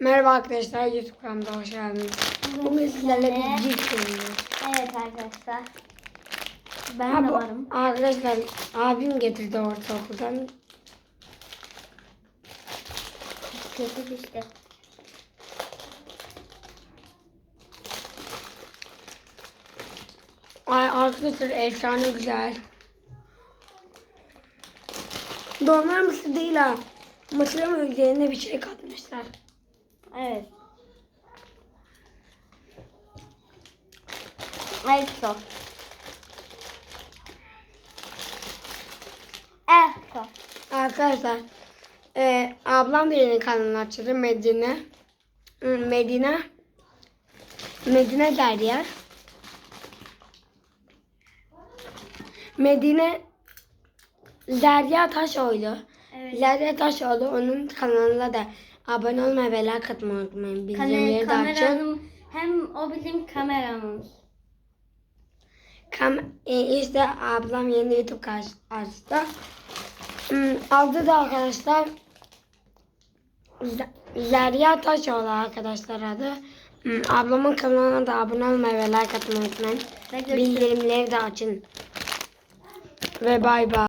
Merhaba arkadaşlar YouTube kanalımda hoş geldiniz. Bugün sizlerle bir cilt oynuyoruz. Evet arkadaşlar. Ben Ha, de varım. Arkadaşlar abim getirdi ortaokuldan. Kötü işte. Ay arkadaşlar efsane güzel. Normal mısır değil ha. Mısırın üzerine bir şey katmışlar. Evet. Çok. Evet çok. Arkadaşlar e, ablam birinin kanalını açtı Medine. Medine. Medine Derya. Medine Derya Taşoğlu. Derya Taşoğlu onun kanalına da abone olmayı ve like atmayı unutmayın. Bildirimleri de açın. hem o bizim kameramız. Kam e, işte ablam yeni YouTube açtı. Hmm, adı da arkadaşlar Z- Zerya Taşoğlu arkadaşlar adı. Hmm, ablamın kanalına da abone olmayı ve like atmayı unutmayın. Bildirimleri de açın. Ve bay bay.